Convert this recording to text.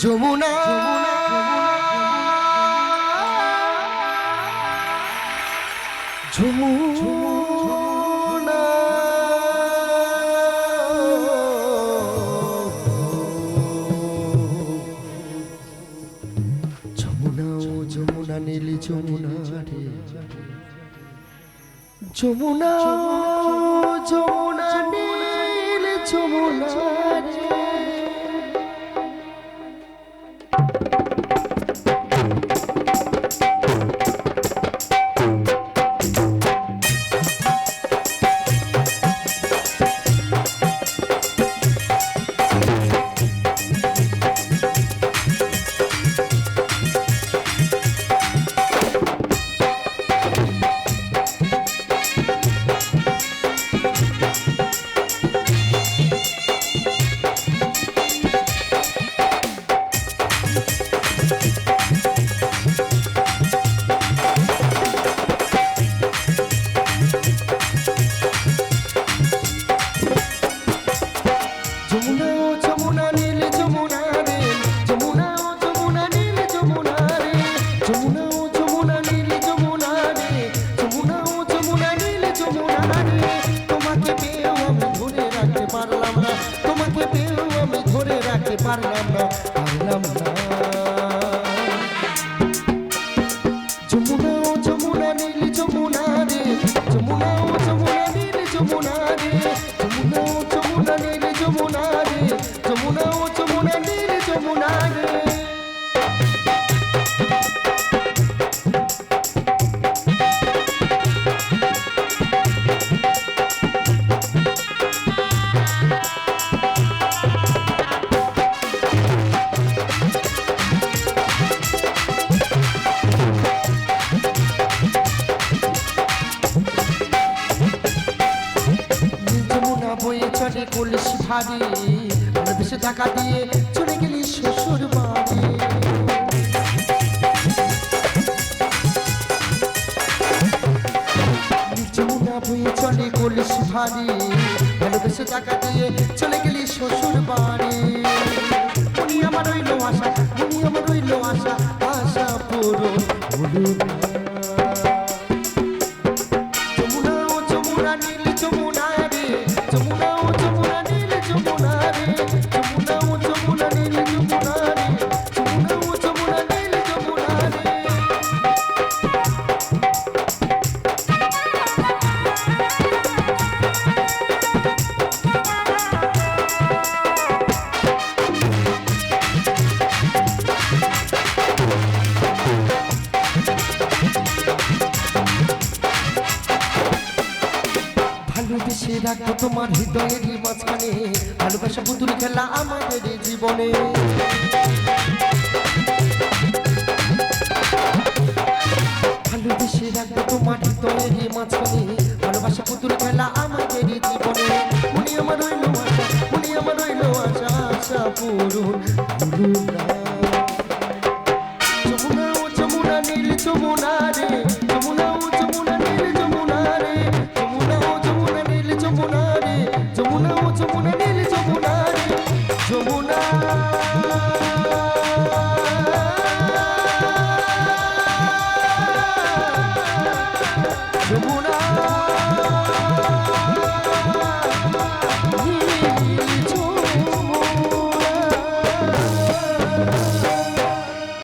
যমুনা। ঝুমুনা যমুনা ও যমুনা নীলি যমুনা রে। যমুনা যমুনা। তোমাকে পেয়েও আমি ধরে রাখতে পারলাম না। তোমাকে পেয়েও আমি ধরে রাখতে পারলাম না পারলাম না। যমুনা যমুনা নীল যমুনা রে, যমুনা কলসি ভারী টাকা দিয়ে চলে গেলি শ্বশুর বাড়ি চলে কলসি ভারী ভালোবেসে টাকা দিয়ে চলে গেলি শ্বশুর বাড়ি উনি আমার রইল আশা, উনি আমার রইল আশা আশা পুরো। যমুনা ও যমুনা নীল যমুনা রে, যমুনা ভালোবেসে রাখব তোমার হৃদয়েরই মাঝখানে। ভালোবাসা পুতুল খেলা আমাদের জীবনে। ভালোবেসে রাখব তোমার হৃদয়েরই মাঝখানে। ভালোবাসা পুতুল খেলা আমাদের জীবনে। উনি আমার রইল আশা উনি আমার রইল আশা আশা পুরুন যমুনা ও যমুনা নীল যমুনা রে।